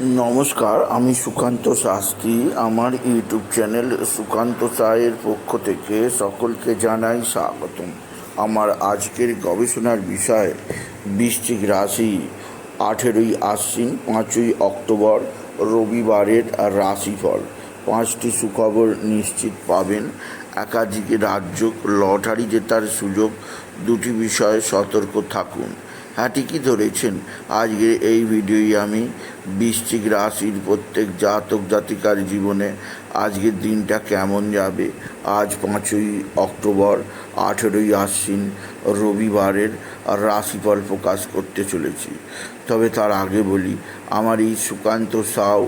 নমস্কার, আমি সুকান্ত শাস্ত্রী। আমার ইউটিউব চ্যানেল সুকান্ত সায়ের পক্ষ থেকে সকলকে জানাই স্বাগতম। আমার আজকের গবেষণার বিষয়, বৃশ্চিক রাশি। আঠেরোই আশ্বিন, পাঁচই অক্টোবর, রবিবারের রাশিফল। পাঁচটি সুখবর নিশ্চিত পাবেন। একাধিক রাজ্য লটারি জেতার সুযোগ। দুটি বিষয়ে সতর্ক থাকুন। ঠিকই ধরেছেন। আজকের এই ভিডিওই আমি বৃশ্চিক রাশির প্রত্যেক জাতক জাতিকার জীবনে আজকের দিনটা কেমন যাবে। আজ পাঁচই অক্টোবর, আঠেরোই আশ্বিন, রবিবারের রাশিফল প্রকাশ করতে চলেছি। তবে তার আগে বলি, আমার এই সুকান্ত সাউ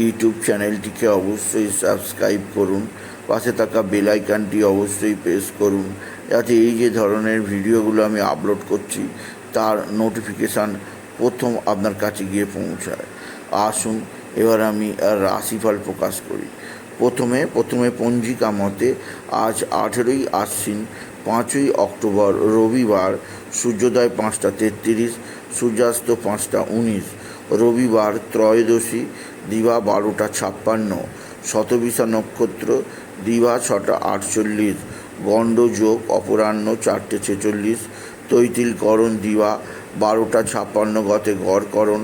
ইউটিউব চ্যানেলটিকে অবশ্যই সাবস্ক্রাইব করুন, পাশে থাকা বেলাইকানটি অবশ্যই প্রেস করুন, যাতে এই যে ধরনের ভিডিওগুলো আমি আপলোড করছি তার নোটিফিকেশান প্রথম আপনার কাছে গিয়ে পৌঁছায়। আসুন, এবার আমি রাশিফল প্রকাশ করি। প্রথমে প্রথমে পঞ্জিকা মতে আজ আঠেরোই আশ্বিন, পাঁচই অক্টোবর রবিবার, সূর্যোদয় পাঁচটা তেত্রিশ, সূর্যাস্ত পাঁচটা উনিশ, রবিবার ত্রয়োদশী, দিবা বারোটা ছাপ্পান্ন, শতবিশা নক্ষত্র, দিবা ছটা আটচল্লিশ গণ্ডযোগ, অপরাহ্ন, চারটে ছেচল্লিশ তৈতিলকরণ দিবা, বারোটা ছাপ্পান্ন গতে গড়করণ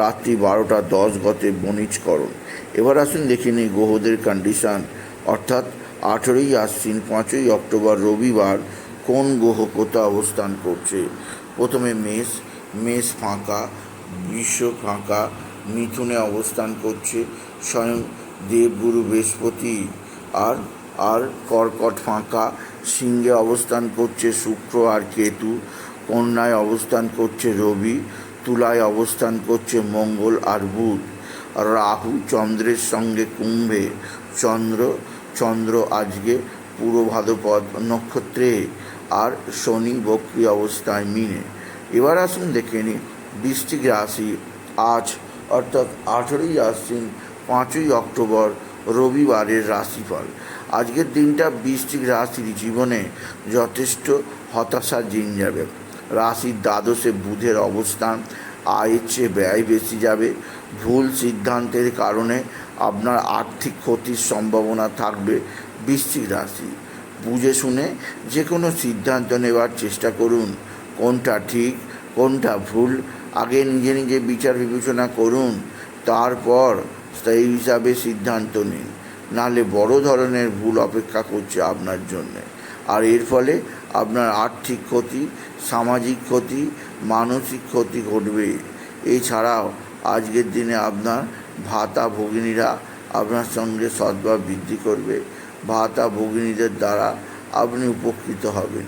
রাত্রি বারোটা দশ গতে বণিজকরণ এবার আসুন দেখে নিই গ্রহদের কন্ডিশান অর্থাৎ আঠেরোই আশ্বিন, পাঁচই অক্টোবর, রবিবার কোন গ্রহ কোথা অবস্থান করছে? প্রথমে মেষ মেষ ফাঁকা বিশ্ব ফাঁকা, মিথুনে অবস্থান করছে, স্বয়ং দেবগুরু বৃহস্পতি। আর আর কর্কট ফাঁকা, সিংহে অবস্থান করছে শুক্র আর কেতু, কন্যায় অবস্থান করছে রবি, তুলায় অবস্থান করছে মঙ্গল আর বুধ। রাহু চন্দ্রের সঙ্গে কুম্ভে, চন্দ্র চন্দ্র আজকে পূর্ব ভাদ্রপদ নক্ষত্রে, আর শনি বক্রি অবস্থায় মিনে। এবার আসুন দেখে নিই বৃষ্টিক রাশি আজ, অর্থাৎ আঠেরোই আশ্বিন, পাঁচই অক্টোবর, রবিবারের রাশিফল। আজকের দিনটা বৃষ্টিক রাশির জীবনে যথেষ্ট হতাশার দিন যাবে। রাশির দ্বাদশে বুধের অবস্থান, আয়ের চেয়ে ব্যয় বেশি যাবে। ভুল সিদ্ধান্তের কারণে আপনার আর্থিক ক্ষতির সম্ভাবনা থাকবে বৃশ্চিক রাশি। বুঝে শুনে যে কোনো সিদ্ধান্ত নেওয়ার চেষ্টা করুন। কোনটা ঠিক, কোনটা ভুল, আগে নিজে নিজে বিচার বিবেচনা করুন। তারপর সেই হিসাবে সিদ্ধান্ত নিন। নাহলে বড় ধরনের ভুল অপেক্ষা করছে আপনার জন্যে। আর এর ফলে আপনার আর্থিক ক্ষতি, সামাজিক ক্ষতি, মানসিক ক্ষতি ঘটবে। এছাড়াও আজকের দিনে আপনার ভাতা ভগিনীরা আপনার সঙ্গে সদ্ভাব বৃদ্ধি করবে। ভাতা ভগিনীদের দ্বারা আপনি উপকৃত হবেন।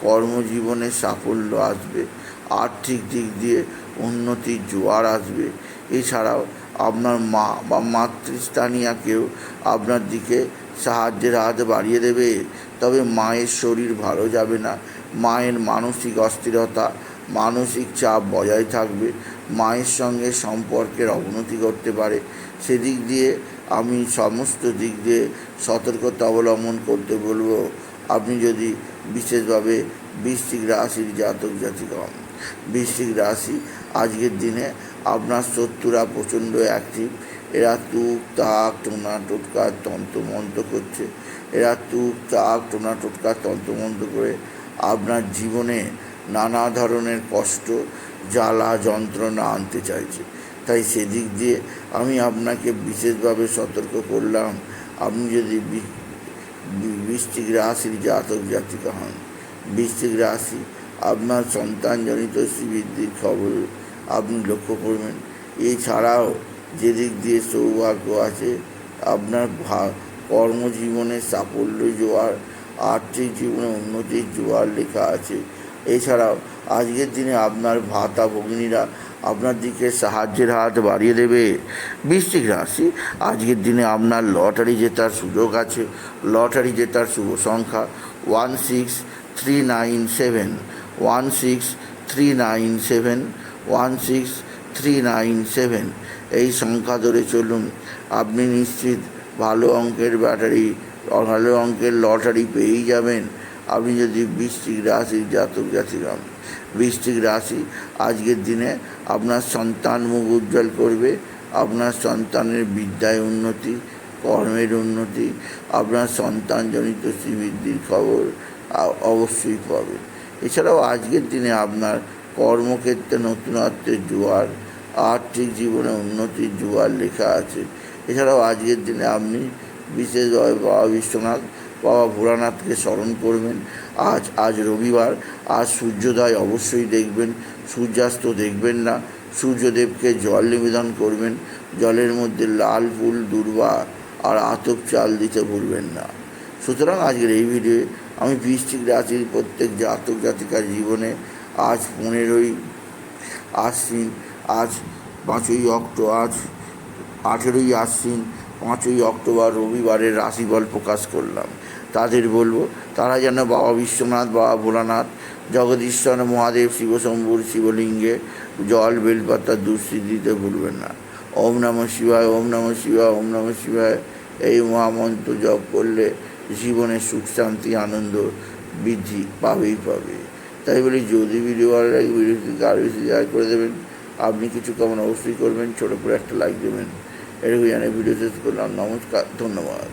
কর্মজীবনে সাফল্য আসবে। আর্থিক দিক দিয়ে উন্নতির জোয়ার আসবে। এছাড়াও আপনার মা বা মাতৃস্থানীয় কেউ আপনার দিকে সাহায্যের হাত বাড়িয়ে দেবে। তবে মায়ের শরীর ভালো যাবে না। মায়ের মানসিক অস্থিরতা, মানসিক চাপ বজায় থাকবে। মায়ের সঙ্গে সম্পর্কের অবনতি করতে পারে। সেদিক দিয়ে আমি সমস্ত দিক দিয়ে সতর্কতা অবলম্বন করতে বলব। আপনি যদি বিশেষভাবে বৃশ্চিক রাশির জাতক জাতিকা হন বৃশ্চিক রাশি। আজকের দিনে আপনার শত্রুরা প্রচণ্ড অ্যাক্টিভ এরা তুক তাক টোনা টোটকা তন্ত্রমন্ত্র করছে। এরা তুক তাক টোনা টোটকা তন্ত্রমন্ত্র করে আপনার জীবনে নানা ধরনের কষ্ট, জ্বালা, যন্ত্রণা আনতে চাইছে। তাই সেদিক দিয়ে আমি আপনাকে বিশেষভাবে সতর্ক করলাম, আপনি যদি বৃষ্টিক রাশির জাতক জাতিকা হন বৃষ্টিক রাশি আপনার সন্তানজনিত শ্রীবৃদ্ধির খবর আপনি লক্ষ্য করবেন। এছাড়াও যেদিক দিয়ে সৌভাগ্য আছে, আপনার কর্মজীবনে সাফল্য জোয়ার, আর্থিক জীবনে উন্নতির জোয়ার লেখা আছে। এছাড়াও আজকের দিনে আপনার ভাতা ভগিনীরা আপনার দিকে সাহায্যের হাত বাড়িয়ে দেবে। বৃশ্চিক রাশি, আজকের দিনে আপনার লটারি জেতার সুযোগ আছে। লটারি জেতার শুভ সংখ্যা one six three nine seven. One six three nine seven one six three nine seven এই সংখ্যা ধরে চলুন। আপনি নিশ্চিত ভালো অঙ্কের ব্যাটারি, ভালো অঙ্কের লটারি পেয়েই যাবেন। আপনি যদি বৃষ্টিক রাশির জাতক জাতিক বৃশ্চিক রাশি আজকের দিনে আপনার সন্তান মুখ উজ্জ্বল করবে। আপনার সন্তানের বিদ্যায় উন্নতি, কর্মের উন্নতি, আপনার সন্তানজনিত শ্রীবৃদ্ধির খবর অবশ্যই পাবেন এছাড়াও আজকের দিনে আপনার কর্মক্ষেত্রে নতুনত্বের জোয়ার, আর্থিক জীবনে উন্নতির জোয়ার লেখা আছে। এছাড়াও আজকের দিনে আপনি বিশেষভাবে বাবা বিশ্বনাথ, বাবা ভোলানাথকে স্মরণ করবেন। আজ আজ রবিবার, আজ সূর্যোদয় অবশ্যই দেখবেন, সূর্যাস্ত দেখবেন না, সূর্যদেবকে জল নিবেদন করবেন, জলের মধ্যে লাল ফুল, দুর্বা আর আতপ চাল দিতে ভুলবেন না। সুতরাং আজকের এই ভিডিওয়ে আমি বৃষ্টিক রাশির প্রত্যেক জাতক জাতিকার জীবনে আজ পনেরোই, আশ্বিন, আজ পাঁচই অক্টো, আজ আঠেরোই আশ্বিন, পাঁচই অক্টোবর, রবিবারের রাশিফল প্রকাশ করলাম। তাদের বলব, তারা যেন বাবা বিশ্বনাথ, বাবা ভোলানাথ, জগদীশ্বর, মহাদেব, শিবশম্ভুর শিবলিঙ্গে জল, বেলপাতা দুশ্রী দিতে ভুলবেন না। ওম নমঃ শিবায়, ওম নমঃ শিবায়, ওম নমঃ শিবায়, এই মহামন্ত্র জপ করলে জীবনে সুখ, শান্তি, আনন্দ বৃদ্ধি পাবেই পাবে। তাই বলি, যদি ভিডিও ভালো লাগে ভিডিওটিকে আরও বেশি শেয়ার করে দেবেন। আপনি কিছু কেমন অবশ্যই করবেন, ছোটো করে একটা লাইক দেবেন। এরকম জানিয়ে ভিডিও শেষ করলাম। নমস্কার, ধন্যবাদ।